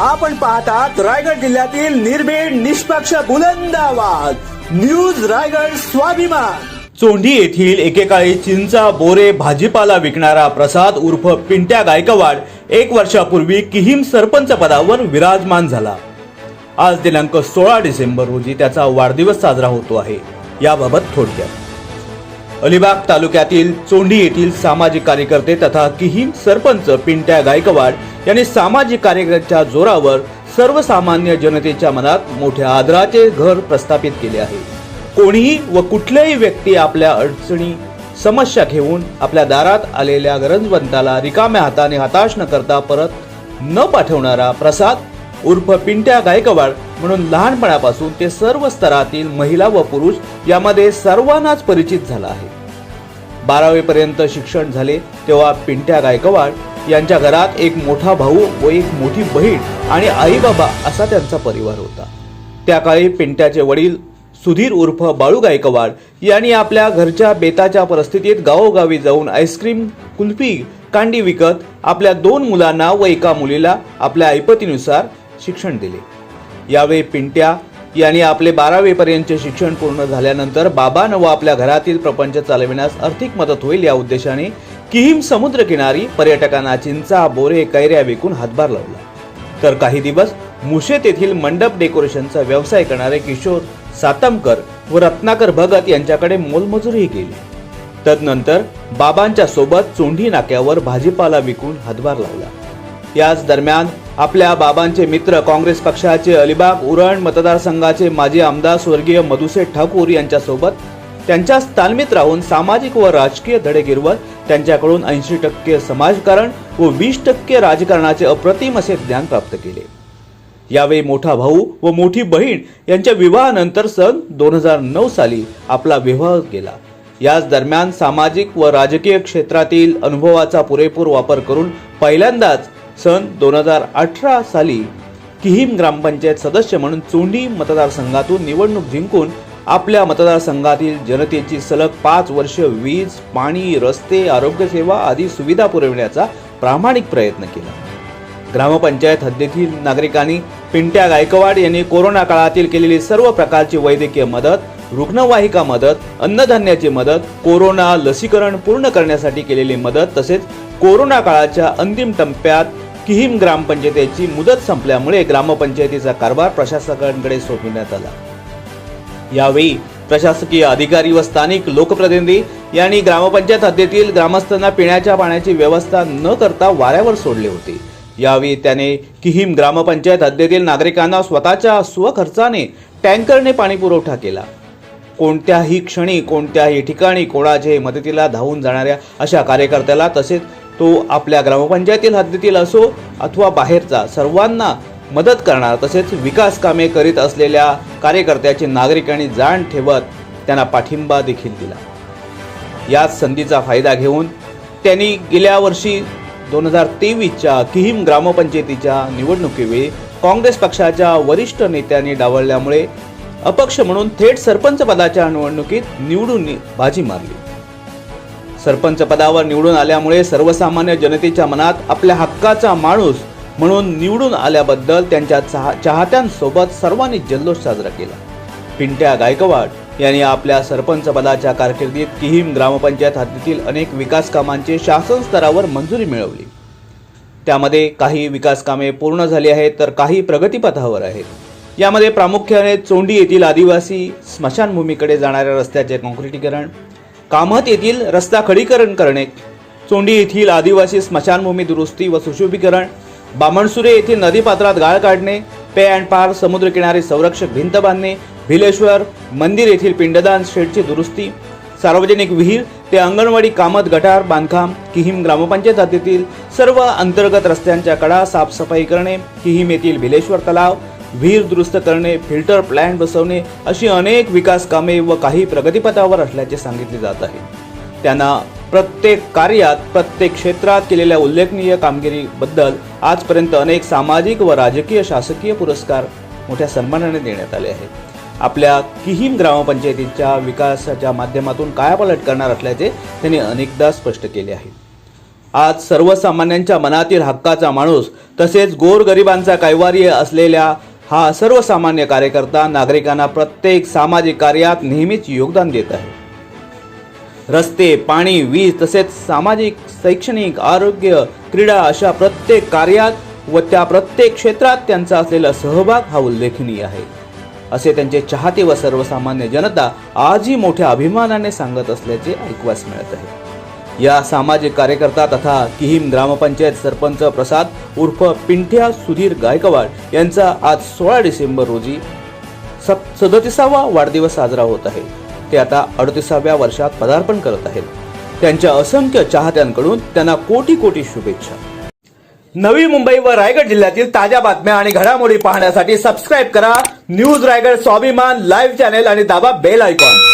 आपण पाहतात रायगड जिल्ह्यातील निर्भीड निष्पक्ष बुलंद आवाज. न्यूज रायगड स्वाभिमान. चोंडी येथील एकेकाळी चिंचा बोरे भाजीपाला विकणारा प्रसाद उर्फ पिंट्या गायकवाड एक वर्षापूर्वी किहीम सरपंच पदावर विराजमान झाला. आज दिनांक सोळा डिसेंबर रोजी त्याचा वाढदिवस साजरा होतो आहे. याबाबत थोडक्यात. अलिबाग तालुक्यातील चोंडी येथील सामाजिक कार्यकर्ते तथा किहीम सरपंच पिंट्या गायकवाड यांनी सामाजिक कार्यक्रमाच्या जोरावर सर्वसामान्य जनतेच्या मनात मोठ्या आदराचे घर प्रस्थापित केले आहे. कोणीही व कुठल्याही व्यक्ती आपल्या अडचणी समस्या घेऊन आपल्या दारात आलेल्या गरजवंताला रिकाम्या हाताने हताश न करता परत न पाठवणारा प्रसाद उर्फ पिंट्या गायकवाड म्हणून लहानपणापासून ते सर्व स्तरातील महिला व पुरुष यामध्ये सर्वांनाच परिचित झाला आहे. बारावीपर्यंत शिक्षण झाले तेव्हा पिंट्या गायकवाड यांच्या घरात एक मोठा भाऊ व एक मोठी बहीण आणि आई बाबा असा त्यांचा परिवार होता. त्या काळी पिंट्याचे वडील सुधीर उर्फ बाळू गायकवाड यांनी आपल्या घरच्या बेताच्या परिस्थितीत गावोगावी जाऊन आईस्क्रीम कुल्फी कांडी विकत आपल्या दोन मुलांना व एका मुलीला आपल्या ऐपतीनुसार शिक्षण दिले. यावेळी पिंट्या यांनी आपले बारावी पर्यंतचे शिक्षण पूर्ण झाल्यानंतर बाबांना व आपल्या घरातील प्रपंच चालविण्यास आर्थिक मदत होईल या उद्देशाने किहीम समुद्रकिनारी पर्यटकांना चिंचा बोरे कैऱ्या विकून हातभार लावला. तर काही दिवस मुशेत येथील मंडप डेकोरेशनचा व्यवसाय करणारे किशोर सातमकर व रत्नाकर भगत यांच्याकडे मोलमजुरीही केली. तदनंतर बाबांच्या सोबत चोंडी नाक्यावर भाजीपाला विकून हातभार लावला. याच दरम्यान आपल्या बाबांचे मित्र काँग्रेस पक्षाचे अलिबाग उरण मतदारसंघाचे माजी आमदार स्वर्गीय मधुसेठ ठाकूर यांच्यासोबत त्यांच्या तालमीत राहून सामाजिक व राजकीय धडे गिरवत त्यांच्याकडून ऐंशी टक्के समाजकारण व वीस टक्के राजकारणाचे अप्रतिम असे ज्ञान प्राप्त केले. यावेळी मोठा भाऊ व मोठी बहीण यांच्या विवाहानंतर सन दोन हजार नऊ साली आपला विवाह केला. याच दरम्यान सामाजिक व राजकीय क्षेत्रातील अनुभवाचा पुरेपूर वापर करून पहिल्यांदाच सन दोन हजार अठरा साली किहीम ग्रामपंचायत सदस्य म्हणून चोंडी मतदारसंघातून निवडणूक जिंकून आपल्या मतदारसंघातील जनतेची सलग पाच वर्ष वीज पाणी रस्ते आरोग्यसेवा आदी सुविधा पुरविण्याचा प्रामाणिक प्रयत्न केला. ग्रामपंचायत हद्दीतील नागरिकांनी पिंट्या गायकवाड यांनी कोरोना काळातील केलेली सर्व प्रकारची वैद्यकीय मदत रुग्णवाहिका मदत अन्नधान्याची मदत कोरोना लसीकरण पूर्ण करण्यासाठी केलेली मदत तसेच कोरोना काळाच्या अंतिम टप्प्यात किहीम ग्रामपंचायतीची मुदत संपल्यामुळे ग्रामपंचायतीचा कारभार प्रशासकांकडे सोपविण्यात आला. यावेळी प्रशासकीय अधिकारी व स्थानिक लोकप्रतिनिधी यांनी ग्रामपंचायत हद्दीतील ग्रामस्थांना पिण्याच्या पाण्याची व्यवस्था न करता वाऱ्यावर सोडले होते. यावेळी त्याने किहीम ग्रामपंचायत हद्दीतील नागरिकांना स्वतःच्या स्वखर्चाने टँकरने पाणी पुरवठा केला. कोणत्याही क्षणी कोणत्याही ठिकाणी कोणाचे मदतीला धावून जाणाऱ्या अशा कार्यकर्त्याला तसेच तो आपल्या ग्रामपंचायतील हद्दीतील असो अथवा बाहेरचा सर्वांना मदत करणार तसेच विकास कामे करीत असलेल्या कार्यकर्त्याची नागरिकांनी जाण ठेवत त्यांना पाठिंबा देखील दिला. याच संधीचा फायदा घेऊन त्यांनी गेल्या वर्षी दोन हजार तेवीसच्या किहीम ग्रामपंचायतीच्या निवडणुकीवेळी काँग्रेस पक्षाच्या वरिष्ठ नेत्यांनी डावलल्यामुळे अपक्ष म्हणून थेट सरपंच पदाच्या निवडणुकीत निवडून बाजी मारली. सरपंच पदावर निवडून आल्यामुळे सर्वसामान्य जनतेच्या मनात आपल्या हक्काचा माणूस म्हणून निवडून आल्याबद्दल त्यांच्या चाह चाहत्यांसोबत सर्वांनी जल्लोष साजरा केला. पिंट्या गायकवाड यांनी आपल्या सरपंच पदाच्या कारकिर्दीत किहीम ग्रामपंचायत हद्दीतील अनेक विकास कामांची शासन स्तरावर मंजुरी मिळवली. त्यामध्ये काही विकास कामे पूर्ण झाली आहेत तर काही प्रगतीपथावर आहेत. यामध्ये प्रामुख्याने चोंडी येथील आदिवासी स्मशानभूमीकडे जाणाऱ्या रस्त्याचे काँक्रिटीकरण कामत येथील रस्ता खडीकरण करणे. चोंडी येथील आदिवासी स्मशानभूमी दुरुस्ती व सुशोभीकरण. बामणसुरे येथील नदीपात्रात गाळ काढणे. पे अँड पार समुद्रकिनारी संरक्षक भिंत बांधणे. भिलेश्वर मंदिर येथील पिंडदान शेडची दुरुस्ती. सार्वजनिक विहीर ते अंगणवाडी कामत गटार बांधकाम. किहीम ग्रामपंचायत हद्दीतील सर्व अंतर्गत रस्त्यांच्या कडा साफसफाई करणे. किहीम येथील भिलेश्वर तलाव विहीर दुरुस्त करणे फिल्टर प्लॅन्ट बसवणे अशी अनेक विकास कामे व काही प्रगतीपथावर असल्याचे सांगितले जात आहे. त्यांना प्रत्येक कार्यात प्रत्येक क्षेत्रात केलेल्या उल्लेखनीय कामगिरीबद्दल आजपर्यंत अनेक सामाजिक व राजकीय शासकीय पुरस्कार मोठ्या सन्मानाने देण्यात आले आहेत. आपल्या किहीम ग्रामपंचायतीच्या विकासाच्या माध्यमातून कायापालट करणार असल्याचे त्यांनी अनेकदा स्पष्ट केले आहे. आज सर्वसामान्यांच्या मनातील हक्काचा माणूस तसेच गोरगरिबांचा कैवारी असलेल्या हा सर्वसामान्य कार्यकर्ता नागरिकांना प्रत्येक सामाजिक कार्यात नेहमीच योगदान देत आहे. रस्ते पाणी वीज तसेच सामाजिक शैक्षणिक आरोग्य क्रीडा अशा प्रत्येक कार्यात व त्या प्रत्येक क्षेत्रात त्यांचा असलेला सहभाग हा उल्लेखनीय आहे. असे त्यांचे चाहते व सर्वसामान्य जनता आजही मोठ्या अभिमानाने सांगत असल्याचे ऐकवास मिळत आहे. या सामाजिक कार्यकर्ता तथा किहीम ग्रामपंचायत सरपंच प्रसाद उर्फ पिंठ्या सुधीर गायकवाड यांचा आज सोळा डिसेंबर रोजी सत सदतीसावा वाढदिवस साजरा होत आहे. ते आता अडतीसाव्या वर्षात पदार्पण करत आहेत. त्यांच्या असंख्य चाहत्यांकडून त्यांना कोटी कोटी शुभेच्छा. नवी मुंबई व रायगड जिल्ह्यातील ताज्या बातम्या आणि घडामोडी पाहण्यासाठी सबस्क्राईब करा. न्यूज रायगड स्वाभिमान लाईव्ह चॅनेल आणि दाबा बेल आयकॉन